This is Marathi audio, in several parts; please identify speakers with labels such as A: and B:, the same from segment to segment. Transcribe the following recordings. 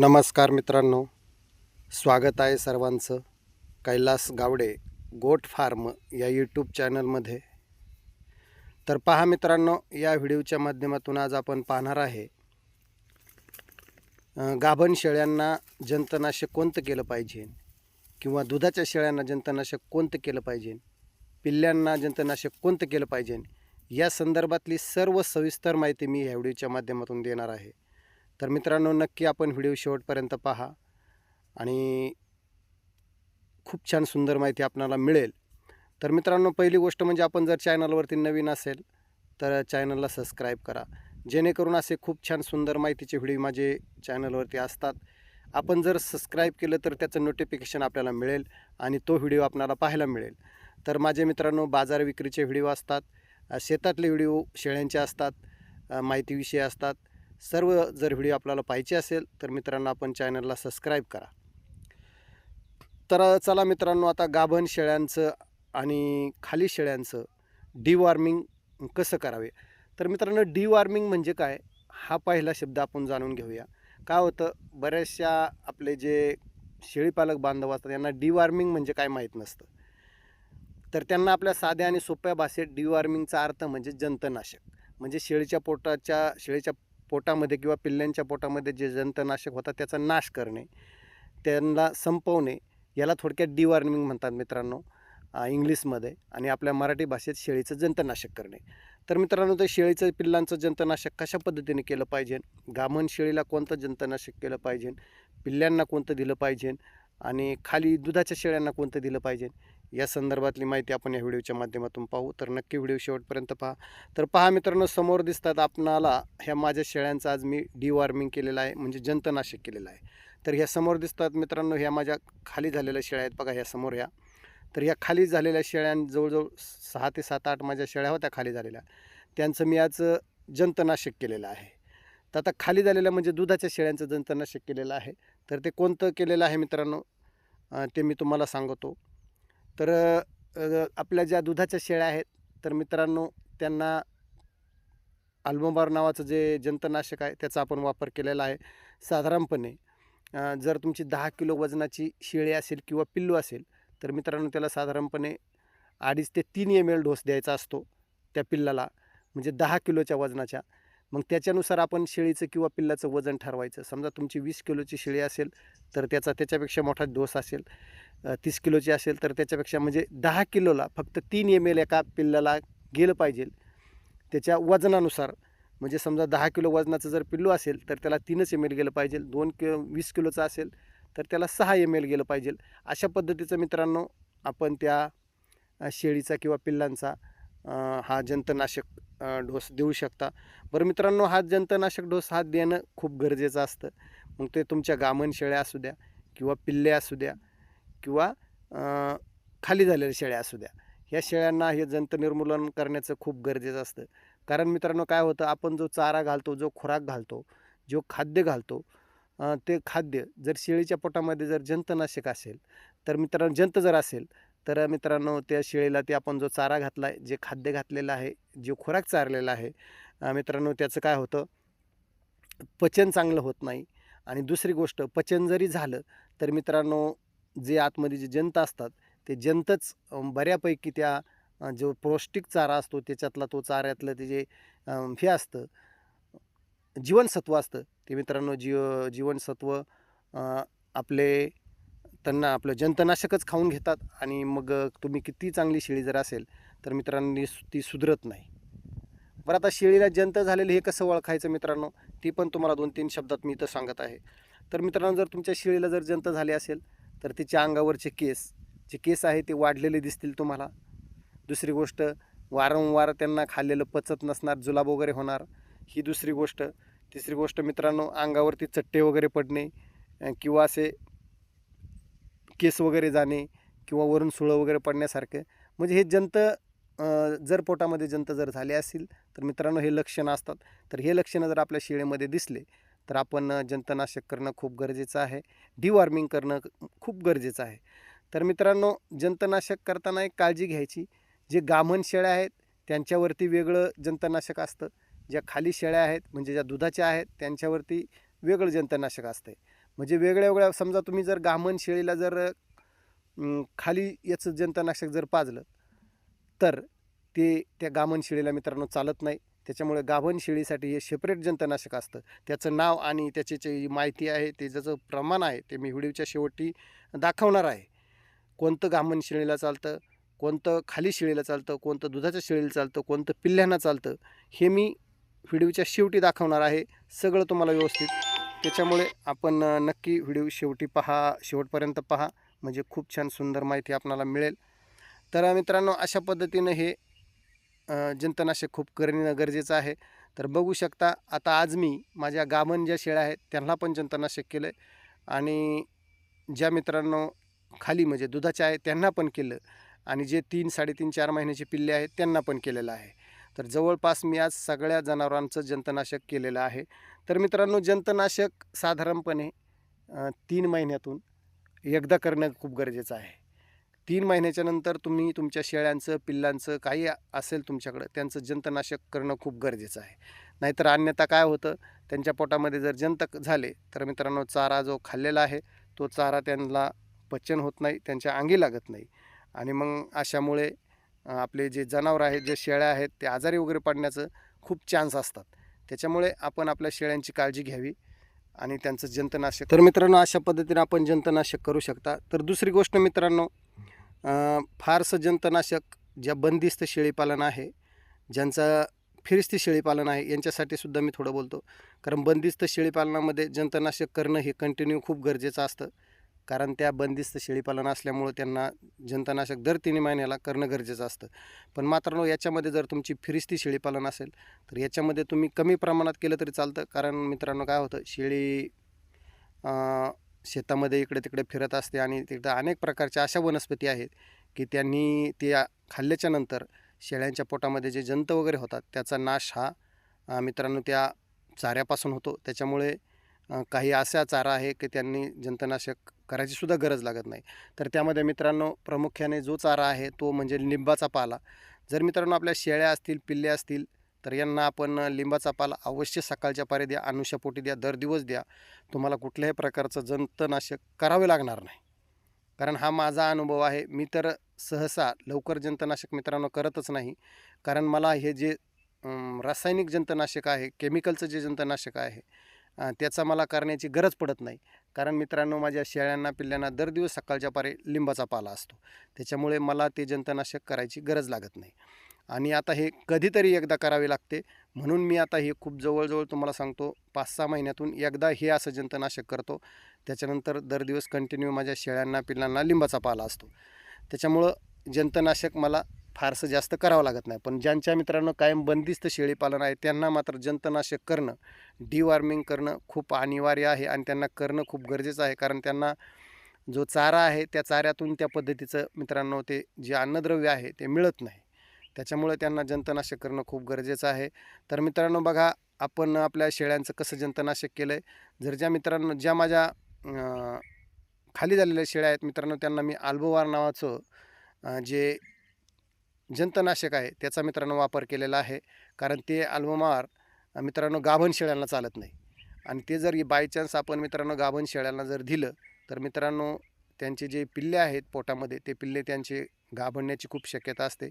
A: नमस्कार मित्रांनो. स्वागत आहे सर्वांचं. कैलास गावडे गोट फार्म या यूट्यूब चॅनलमध्ये. तर पहा मित्रांनो या व्हिडिओच्या माध्यमातून आज आपण पाहणार आहे गाभण शेळ्यांना जंतनाशक कोणतं केलं पाहिजे? किंवा दुधाच्या शेळ्यांना जंतनाशक कोणतं केलं पाहिजे? पिल्ल्यांना जंतनाशक कोणतं केलं पाहिजे? या संदर्भातली सर्व सविस्तर माहिती मी या व्हिडिओच्या माध्यमातून देणार आहे. तर मित्रांनो नक्की आपण व्हिडिओ शेवटपर्यंत पहा आणि खूप छान सुंदर माहिती आपणाला मिळेल. तर मित्रांनो पहिली गोष्ट म्हणजे आपण जर चॅनलवरती नवीन असेल तर चॅनलला सबस्क्राईब करा. जेणेकरून असे खूप छान सुंदर माहितीचे व्हिडिओ माझे चॅनलवरती असतात. आपण जर सबस्क्राईब केलं तर त्याचं नोटिफिकेशन आपल्याला मिळेल आणि तो व्हिडिओ आपल्याला पाहायला मिळेल. तर माझे मित्रांनो बाजार विक्रीचे व्हिडिओ असतात शेतातले व्हिडिओ शेळ्यांचे असतात माहितीविषयी असतात सर्व जर व्हिडिओ आपल्याला पाहिजे असेल तर मित्रांनो आपण चॅनलला सबस्क्राईब करा. तर चला मित्रांनो आता गाभण शेळ्यांचं आणि खाली शेळ्यांचं डिवॉर्मिंग कसं करावे? तर मित्रांनो डिवॉर्मिंग म्हणजे काय? हा पहिला शब्द आपण जाणून घेऊया. काय होतं? बऱ्याचशा आपले जे शेळीपालक बांधव असतात यांना डिवॉर्मिंग म्हणजे काय माहीत नसतं. तर त्यांना आपल्या साध्या आणि सोप्या भाषेत डिवॉर्मिंगचा अर्थ म्हणजे जंतनाशक. म्हणजे शेळीच्या पोटाच्या शेळीच्या पोटामध्ये किंवा पिल्ल्यांच्या पोटामध्ये जे जंतनाशक होतात त्याचा नाश करणे त्यांना संपवणे याला थोडक्यात डिवॉर्मिंग म्हणतात मित्रांनो इंग्लिशमध्ये आणि आपल्या मराठी भाषेत शेळीचं जंतनाशक करणे. तर मित्रांनो ते शेळीचं पिल्लांचं जंतनाशक कशा पद्धतीने केलं पाहिजे? गामण शेळीला कोणतं जंतनाशक केलं पाहिजे? पिल्ल्यांना कोणतं दिलं पाहिजे? आणि खाली दुधाच्या शेळ्यांना कोणतं दिलं पाहिजे? या संदर्भातली माहिती आपण या व्हिडिओच्या माध्यमातून पाहू. तर नक्की व्हिडिओ शेवटपर्यंत पहा. तर पहा मित्रांनो समोर दिसतात आपणाला ह्या माझ्या शेळ्यांचं आज मी डिवॉर्मिंग केलेलं आहे म्हणजे जंतनाशक केलेलं आहे. तर ह्या समोर दिसतात मित्रांनो ह्या माझ्या खाली झालेल्या शेळ्या आहेत बघा ह्या समोर ह्या. तर ह्या खाली झालेल्या शेळ्यां जवळजवळ सहा ते सात आठ माझ्या शेळ्या होत्या खाली झालेल्या. त्यांचं मी आज जंतनाशक केलेलं आहे. तर आता खाली झालेलं म्हणजे दुधाच्या शेळ्यांचं जंतनाशक केलेलं आहे. तर ते कोणतं केलेलं आहे मित्रांनो? ते मी तुम्हाला सांगतो. तर आपल्या ज्या दुधाच्या शेळ्या आहेत तर मित्रांनो त्यांना अल्बोबार नावाचं जे जंतनाशक आहे त्याचा आपण वापर केलेला आहे. साधारणपणे जर तुमची दहा किलो वजनाची शेळी असेल किंवा पिल्लू असेल तर मित्रांनो त्याला साधारणपणे अडीच ते तीन एम एल डोस द्यायचा असतो त्या पिल्लाला म्हणजे दहा किलोच्या वजनाच्या. मग त्याच्यानुसार आपण शेळीचं किंवा पिल्लाचं वजन ठरवायचं. समजा तुमची वीस किलोची शेळी असेल तर त्याचा त्याच्यापेक्षा मोठा डोस असेल तीस किलोची असेल तर त्याच्यापेक्षा म्हणजे दहा किलोला फक्त तीन एम एल एका पिल्लाला गेलं पाहिजे. त्याच्या वजनानुसार म्हणजे समजा दहा किलो वजनाचं जर पिल्लू असेल तर त्याला तीनच एम एल गेलं पाहिजे. दोन किलो वीस किलोचं असेल तर त्याला सहा एम एल गेलं पाहिजे. अशा पद्धतीचं मित्रांनो आपण त्या शेळीचा किंवा पिल्लांचा हा जंतनाशक डोस देऊ शकता. बरं मित्रांनो हा जंतनाशक डोस हा देणं खूप गरजेचं असतं. मग ते तुमच्या गामण शेळ्या असू द्या किंवा पिल्ले असू द्या किंवा खाली झालेल्या शेळ्या असू द्या. ह्या शेळ्यांना हे जंत निर्मूलन करण्याचं खूप गरजेचं असतं. कारण मित्रांनो काय होतं आपण जो चारा घालतो जो खुराक घालतो जो खाद्य घालतो ते खाद्य जर शेळीच्या पोटामध्ये जर जंतनाशक असेल तर मित्रांनो जंत जर असेल तर मित्रांनो त्या शेळीला ते आपण जो चारा घातला आहे जे खाद्य घातलेलं आहे जे खुराक चारलेला आहे मित्रांनो त्याचं काय होतं? पचन चांगलं होत नाही. आणि दुसरी गोष्ट पचन जरी झालं तर मित्रांनो जे आतमध्ये जे जंत असतात ते जंतच बऱ्यापैकी त्या जो पौष्टिक चारा असतो त्याच्यातला तो चाऱ्यातलं ते जे हे असतं जीवनसत्व असतं ते मित्रांनो जीव जीवनसत्व आपले त्यांना आपलं जंतनाशकच खाऊन घेतात आणि मग तुम्ही किती चांगली शेळी जर असेल तर मित्रांनी ती सुधरत नाही. बरं आता शेळीला जंत झालेलं हे कसं ओळखायचं मित्रांनो? ती पण तुम्हाला दोन तीन शब्दात मी इथं सांगत आहे. तर मित्रांनो जर तुमच्या शेळीला जर जंत झाले असेल तर तिच्या अंगावरचे केस जे केस आहे ते वाढलेले दिसतील तुम्हाला. दुसरी गोष्ट वारंवार त्यांना खाल्लेलं पचत नसणार जुलाब वगैरे होणार. ही दुसरी गोष्ट. तिसरी गोष्ट मित्रांनो अंगावरती चट्टे वगैरे पडणे किंवा असे केस वगैरे जाणे किंवा वरून सुळं वगैरे पडण्यासारखं. म्हणजे हे जंत जर पोटामध्ये जंत जर झाले असतील तर मित्रांनो हे लक्षणं असतात. तर हे लक्षणं जर आपल्या शेळीमध्ये दिसले तर आपण जंतनाशक करणं खूप गरजेचं आहे. डिवॉर्मिंग करणं खूप गरजेचं आहे. तर मित्रांनो जंतनाशक करताना एक काळजी घ्यायची. जे गामण शेळ्या आहेत त्यांच्यावरती वेगळं जंतनाशक असतं. ज्या खाली शेळ्या आहेत म्हणजे ज्या दुधाच्या आहेत त्यांच्यावरती वेगळं जंतनाशक असतं म्हणजे वेगळ्या वेगळ्या समजा तुम्ही जर गामण शेळीला जर खाली याचं जंतनाशक जर पाजलं तर ते त्या गामन शेळीला मित्रांनो चालत नाही. त्याच्यामुळे गाभण शेळीसाठी हे सेपरेट जंतनाशक असतं. त्याचं नाव आणि त्याची जी माहिती आहे ते ज्याचं प्रमाण आहे ते मी व्हिडिओच्या शेवटी दाखवणार आहे. कोणतं गामण शेळीला चालतं कोणतं खाली शेळीला चालतं कोणतं दुधाच्या शेळीला चालतं कोणतं पिल्ल्यांना चालतं हे मी व्हिडिओच्या शेवटी दाखवणार आहे. सगळं तुम्हाला व्यवस्थित त्याच्यामुळे आपण नक्की व्हिडिओ शेवटी पहा शेवटपर्यंत पहा. म्हणजे खूप छान सुंदर माहिती आपणाला मिळेल. तर मित्रांनो अशा पद्धतीनं हे जंतनाशक खूप करणं गरजेचं आहे. तर बघू शकता आता आज मी माझ्या गामन ज्या शेळ्या आहेत त्यांना पण जंतनाशक केलं आहे आणि ज्या मित्रांनो खाली म्हणजे दुधाच्या आहे त्यांना पण केलं. आणि जे तीन साडेतीन चार महिन्याचे पिल्ले आहेत त्यांना पण केलेलं आहे. तर जवळपास मी आज सगळ्या जनावरांचं जंतनाशक केलेलं आहे. तर मित्रांनो जंतनाशक साधारणपणे तीन महिन्यातून एकदा करणं खूप गरजेचं आहे. तीन महिन्याच्या नंतर तुम्ही तुमच्या शेळ्यांचं पिल्लांचं काही असेल तुमच्याकडं त्यांचं जंतनाशक करणं खूप गरजेचं आहे. नाहीतर अन्यथा काय होतं त्यांच्या पोटामध्ये जर जंत झाले तर मित्रांनो चारा जो खाल्लेला आहे तो चारा त्यांना पचन होत नाही त्यांच्या अंगी लागत नाही. आणि मग अशामुळे आपले जे जनावरं आहेत जे शेळ्या आहेत ते आजारी वगैरे पडण्याचं खूप चान्स असतात. त्याच्यामुळे आपण आपल्या शेळ्यांची काळजी घ्यावी आणि त्यांचं जंतनाशक तर मित्रांनो अशा पद्धतीने आपण जंतनाशक करू शकता. तर दुसरी गोष्ट मित्रांनो फारसं जंतनाशक ज्या बंदिस्त शेळीपालन आहे ज्यांचा फिरस्ती शेळीपालन आहे यांच्यासाठी सुद्धा मी थोडं बोलतो. कारण बंदिस्त शेळीपालनामध्ये जंतनाशक करणं हे कंटिन्यू खूप गरजेचं असतं. कारण त्या बंदिस्त शेळीपालन असल्यामुळं त्यांना जंतनाशक दर तीन महिन्याला करणं गरजेचं असतं. पण मात्र याच्यामध्ये जर तुमची फिरिस्ती शेळीपालन असेल तर याच्यामध्ये तुम्ही कमी प्रमाणात केलं तरी चालतं. कारण मित्रांनो काय होतं शेळी शेतामध्ये इकडे तिकडे फिरत असते आणि तिकडं अनेक प्रकारच्या अशा वनस्पती आहेत की त्यांनी त्या खाल्ल्याच्या नंतर शेळ्यांच्या पोटामध्ये जे जंत वगैरे होतात त्याचा नाश हा मित्रांनो त्या चाऱ्यापासून होतो. त्याच्यामुळे काही असा चारा आहे की त्यांनी जंतनाशक करायची सुद्धा गरज लागत नाही. तर त्यामध्ये मित्रांनो प्रामुख्याने जो चारा आहे तो म्हणजे लिंबाचा पाला. जर मित्रांनो आपल्या शेळ्या असतील पिल्ले असतील तर यांना आपण लिंबाचा पाला अवश्य सकाळच्या पारी द्या अनुष्यापोटी द्या दर दिवस द्या. तुम्हाला कुठल्याही प्रकारचं जंतनाशक करावे लागणार नाही. कारण हा माझा अनुभव आहे. मी तर सहसा लवकर जंतनाशक मित्रांनो करतच नाही. कारण मला हे जे रासायनिक जंतनाशक आहे केमिकलचं जे जंतनाशक आहे त्याचा मला करण्याची गरज पडत नाही. कारण मित्रांनो माझ्या शेळ्यांना पिल्ल्यांना दर दिवस सकाळच्या पारे लिंबाचा पाला असतो. त्याच्यामुळे मला ते जंतनाशक करायची गरज लागत नाही. आणि आता हे कधीतरी एकदा करावे लागते. म्हणून मी आता हे खूप जवळजवळ तुम्हाला सांगतो पाच सहा महिन्यातून एकदा हे असं जंतनाशक करतो. त्याच्यानंतर दर दिवस कंटिन्यू माझ्या शेळ्यांना पिल्लांना लिंबाचा पाला असतो. त्याच्यामुळं जंतनाशक मला फारसं जास्त करावं लागत नाही. पण ज्यांच्या मित्रांनो कायम बंदिस्त शेळीपालन आहे त्यांना मात्र जंतनाशक करणं डिवॉर्मिंग करणं खूप अनिवार्य आहे आणि त्यांना करणं खूप गरजेचं आहे. कारण त्यांना जो चारा आहे त्या चाऱ्यातून त्या पद्धतीचं मित्रांनो ते जे अन्नद्रव्य आहे ते मिळत नाही. त्याच्यामुळे त्यांना जंतनाशक करणं खूप गरजेचं आहे. तर मित्रांनो बघा आपण आपल्या शेळ्यांचं कसं जंतनाशक केलं आहे जर ज्या मित्रांनो ज्या माझ्या खाली झालेल्या शेळ्या आहेत मित्रांनो त्यांना मी आल्बोवार नावाचं जे जंतनाशक आहे त्याचा मित्रांनो वापर केलेला आहे. कारण ते आल्बोमार मित्रांनो गाभण शेळ्यांना चालत नाही. आणि ते जर बायचान्स आपण मित्रांनो गाभण शेळ्यांना जर दिलं तर मित्रांनो त्यांचे जे पिल्ले आहेत पोटामध्ये ते पिल्ले त्यांचे गाभडण्याची खूप शक्यता असते.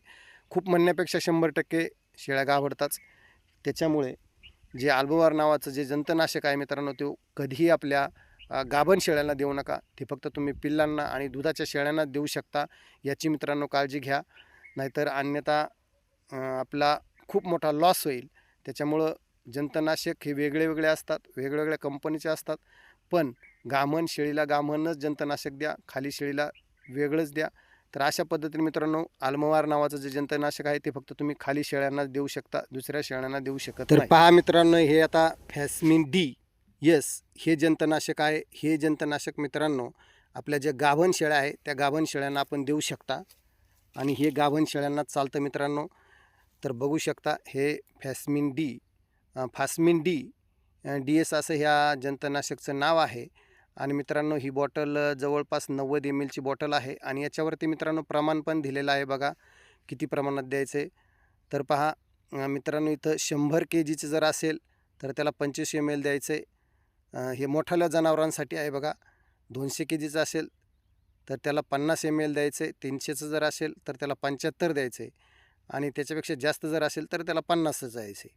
A: खूप म्हणण्यापेक्षा शंभर टक्के शेळ्या गाभडताच. त्याच्यामुळे जे आल्बोवार नावाचं जे जंतनाशक आहे मित्रांनो ते कधीही आपल्या गाभण शेळ्यांना देऊ नका. ते फक्त तुम्ही पिल्लांना आणि दुधाच्या शेळ्यांना देऊ शकता याची मित्रांनो काळजी घ्या. नाहीतर अन्यथा आपला खूप मोठा लॉस होईल. त्याच्यामुळं जंतनाशक हे वेगळे वेगळे असतात वेगवेगळ्या कंपनीचे असतात. पण गामण शेळीला गामणच जंतनाशक द्या खाली शेळीला वेगळंच द्या. तर अशा पद्धतीने मित्रांनो आल्मवार नावाचं जे जंतनाशक आहे ते फक्त तुम्ही खाली शेळ्यांना देऊ शकता दुसऱ्या शेळ्यांना देऊ शकत तर पहा मित्रांनो हे आता फॅस्मिन डी येस हे जंतनाशक आहे. हे जंतनाशक मित्रांनो आपल्या ज्या गाभण शेळ्या आहे त्या गाभण शेळ्यांना आपण देऊ शकता. आणि हे गाभण शेळ्यांना चालतं मित्रांनो. तर बघू शकता हे Fasmin D Fasmin Fasmin D D S असं ह्या जंतनाशकचं नाव आहे. आणि मित्रांनो ही बॉटल जवळपास नव्वद एम एलची बॉटल आहे. आणि याच्यावरती मित्रांनो प्रमाण पण दिलेलं आहे बघा. किती प्रमाणात द्यायचं? तर पहा मित्रांनो इथं शंभर के जीचं जर असेल तर त्याला पंचवीस एम एल द्यायचं. आहे हे मोठाल्या जनावरांसाठी आहे बघा. दोनशे के जीचं असेल तर त्याला पन्नास एम एल द्यायचं आहे तीनशेचं जर असेल तर त्याला पंच्याहत्तर द्यायचं आहे आणि त्याच्यापेक्षा जास्त जर असेल तर त्याला पन्नासच द्यायचं आहे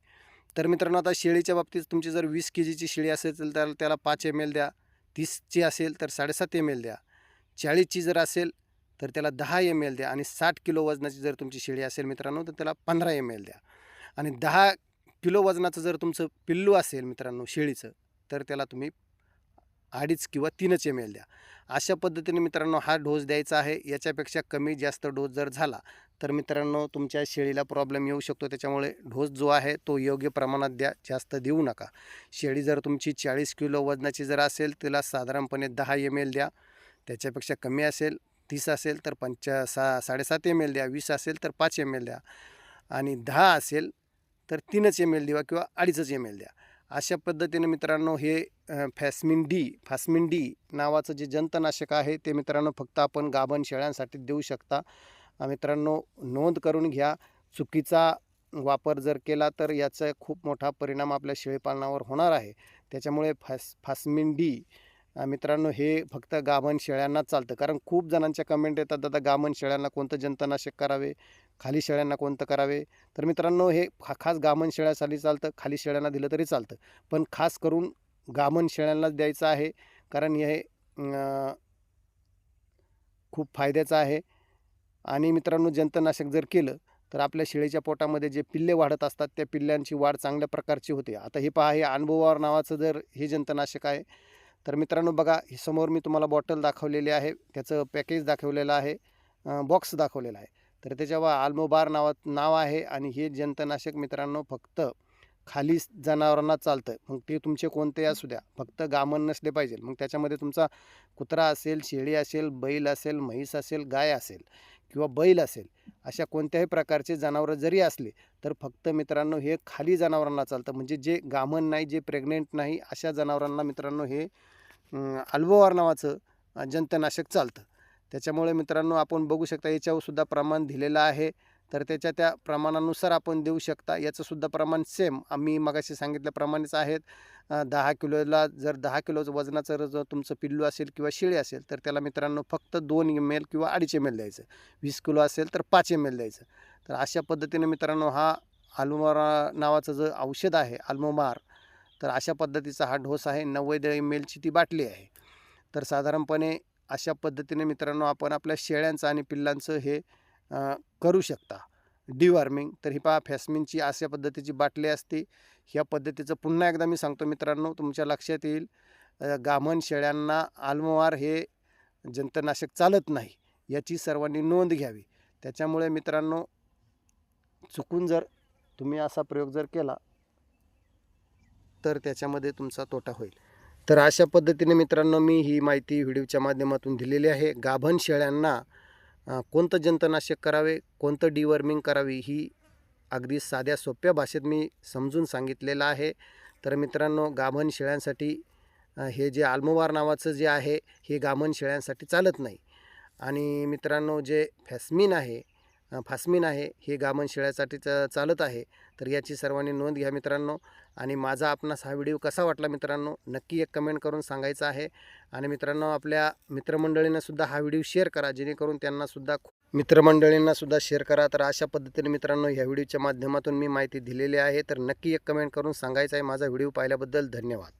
A: तर मित्रांनो आता शेळीच्या बाबतीत तुमची जर वीस के जीची शेळी असेल तर त्याला त्याला पाच एम एल द्या तीसची असेल तर साडेसात एम एल द्या चाळीसची जर असेल तर त्याला दहा एम एल द्या आणि साठ किलो वजनाची जर तुमची शेळी असेल मित्रांनो तर त्याला पंधरा एम एल द्या. आणि दहा किलो वजनाचं जर तुमचं पिल्लू असेल मित्रांनो शेळीचं तर त्याला तुम्ही अडीच किंवा तीनच एम एल द्या. अशा पद्धतीने मित्रांनो हा डोस द्यायचा आहे. याच्यापेक्षा कमी जास्त डोस जर झाला तर मित्रांनो तुमच्या शेळीला प्रॉब्लेम येऊ शकतो. त्याच्यामुळे डोस जो आहे तो योग्य प्रमाणात द्या. जास्त देऊ नका. शेळी जर तुमची चाळीस किलो वजनाची जर असेल तिला साधारणपणे दहा एम एल द्या. त्याच्यापेक्षा कमी असेल तीस असेल तर पंचा सा साडेसात एम एल द्या. वीस असेल तर पाच एम एल द्या. आणि दहा असेल तर तीनच एम एल द्या किंवा अडीचच एम एल द्या. अशा पद्धतीने मित्रांनो हे अ, फॅस्मिन डी फॅस्मिन डी नावाचं जे जंतनाशक आहे ते मित्रांनो फक्त आपण गाभण शेळ्यांसाठी देऊ शकता. मित्रांनो नोंद करून घ्या. चुकीचा वापर जर केला तर याचा खूप मोठा परिणाम आपल्या शेळीपालनावर होणार आहे. त्याच्यामुळे फॅस फास्मिन डी मित्रांनो हे फक्त गाभण शेळ्यांनाच चालतं. कारण खूप जणांच्या कमेंट येतात दादा गाभण शेळ्यांना कोणतं जंतनाशक करावे? खाली शेळ्यांना कोणतं करावे? तर मित्रांनो हे खा खास गामन शेळ्यासाठी चालतं खाली शेळ्यांना दिलं तरी चालतं. पण खास करून गामन शेळ्यांनाच द्यायचं आहे कारण हे खूप फायद्याचं आहे. आणि मित्रांनो जंतनाशक जर केलं तर आपल्या शेळीच्या पोटामध्ये जे पिल्ले वाढत असतात त्या पिल्ल्यांची वाढ चांगल्या प्रकारची होते. आता हे पहा हे अनुभवावर नावाचं जर हे जंतनाशक आहे तर मित्रांनो बघा हे समोर मी तुम्हाला बॉटल दाखवलेली आहे त्याचं पॅकेज दाखवलेलं आहे बॉक्स दाखवलेला आहे. तर त्याच्यावर आल्मोबार नावात नाव आहे आणि हे जंतनाशक मित्रांनो फक्त खाली जनावरांना चालतं मग ते तुमचे कोणते असू द्या. फक्त गामन नसले पाहिजे. मग त्याच्यामध्ये तुमचा कुत्रा असेल शेळी असेल बैल असेल म्हैस असेल गाय असेल किंवा बैल असेल अशा कोणत्याही प्रकारचे जनावरं जरी असले तर फक्त मित्रांनो हे खाली जनावरांना चालतं. म्हणजे जे गामन नाही जे प्रेग्नेंट नाही अशा जनावरांना मित्रांनो हे अल्बोवार नावाचं जंतनाशक चालतं. त्याच्यामुळे मित्रांनो आपण बघू शकता याच्यावर सुद्धा प्रमाण दिलेलं आहे. तर त्याच्या त्या प्रमाणानुसार आपण देऊ शकता. याचंसुद्धा प्रमाण सेम आम्ही मगाशी सांगितल्याप्रमाणेच आहेत. दहा किलोला जर दहा किलोचं वजनाचं जर जर तुमचं पिल्लू असेल किंवा शिळी असेल तर त्याला मित्रांनो फक्त दोन एम एल किंवा अडीच एम एल द्यायचं. वीस किलो असेल तर पाच एम एल द्यायचं. तर अशा पद्धतीने मित्रांनो हा आल्मोमार नावाचं जो औषध आहे आल्मोमार तर अशा पद्धतीचा हा डोस आहे. नव्वद एम एलची ती बाटली आहे. तर साधारणपणे अशा पद्धतीने मित्रांनो आपण आपल्या शेळ्यांचं आणि पिल्लांचं हे करू शकता. डिवॉर्मिंग. तर ही पहा फॅस्मिनची अशा पद्धतीची बाटली असते. ह्या पद्धतीचं पुन्हा एकदा मी सांगतो मित्रांनो तुमच्या लक्षात येईल. गामन गामण शेळ्यांना आल्मोवार हे जंतनाशक चालत नाही. याची सर्वांनी नोंद घ्यावी. त्याच्यामुळे मित्रांनो चुकून जर तुम्ही असा प्रयोग जर केला तर त्याच्यामध्ये तुमचा तोटा होईल. तर अशा पद्धतीने मित्रांनो मी ही माहिती व्हिडिओच्या माध्यमातून दिलेली आहे. गाभण शेळ्यांना कोणतं जंतनाशक करावे कोणतं डिवर्मिंग करावी ही अगदी साध्या सोप्या भाषेत मी समजून सांगितलेलं आहे. तर मित्रांनो गाभण शेळ्यांसाठी हे जे आल्मोवार नावाचं जे आहे हे गाभण शेळ्यांसाठी चालत नाही. आणि मित्रांनो जे फॅस्मिन आहे फास्मिन आहे. हे गामन शेळ्यासाठी च चालत आहे. तर याची सर्वांनी नोंद घ्या मित्रांनो. आणि माझा आपणास हा व्हिडिओ कसा वाटला मित्रांनो? नक्की एक कमेंट करून सांगायचा आहे. आणि मित्रांनो आपल्या मित्रमंडळींनासुद्धा हा व्हिडिओ शेअर करा. जेणेकरून त्यांनासुद्धा मित्रमंडळींनासुद्धा शेअर करा. तर अशा पद्धतीने मित्रांनो ह्या व्हिडिओच्या माध्यमातून मी माहिती दिलेली आहे. तर नक्की एक कमेंट करून सांगायचं आहे. माझा व्हिडिओ पाहिल्याबद्दल धन्यवाद.